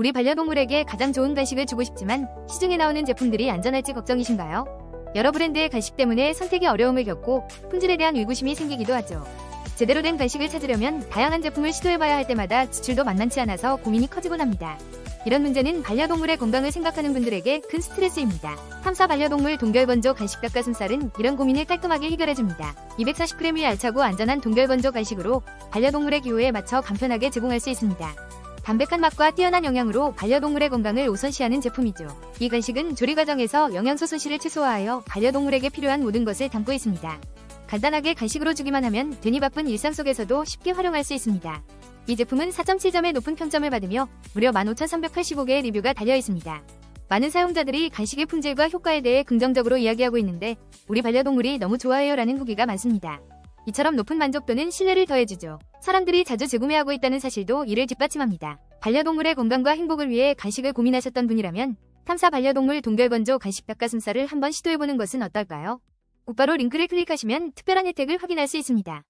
우리 반려동물에게 가장 좋은 간식을 주고 싶지만 시중에 나오는 제품들이 안전할지 걱정이신가요? 여러 브랜드의 간식 때문에 선택에 어려움을 겪고 품질에 대한 의구심이 생기기도 하죠. 제대로 된 간식을 찾으려면 다양한 제품을 시도해봐야 할 때마다 지출도 만만치 않아서 고민이 커지곤 합니다. 이런 문제는 반려동물의 건강을 생각하는 분들에게 큰 스트레스입니다. 탐사 반려동물 동결건조 간식 닭가슴살은 이런 고민을 깔끔하게 해결해줍니다. 240g의 알차고 안전한 동결건조 간식으로 반려동물의 기호에 맞춰 간편하게 제공할 수 있습니다. 담백한 맛과 뛰어난 영양으로 반려동물의 건강을 우선시하는 제품이죠. 이 간식은 조리 과정에서 영양소 손실을 최소화하여 반려동물에게 필요한 모든 것을 담고 있습니다. 간단하게 간식으로 주기만 하면 괜히 바쁜 일상 속에서도 쉽게 활용할 수 있습니다. 이 제품은 4.7점의 높은 평점을 받으며 무려 15,385개의 리뷰가 달려 있습니다. 많은 사용자들이 간식의 품질과 효과에 대해 긍정적으로 이야기하고 있는데 우리 반려동물이 너무 좋아해요라는 후기가 많습니다. 이처럼 높은 만족도는 신뢰를 더해주죠. 사람들이 자주 재구매하고 있다는 사실도 이를 뒷받침합니다. 반려동물의 건강과 행복을 위해 간식을 고민하셨던 분이라면 탐사 반려동물 동결건조 간식 닭가슴살을 한번 시도해보는 것은 어떨까요? 곧바로 링크를 클릭하시면 특별한 혜택을 확인할 수 있습니다.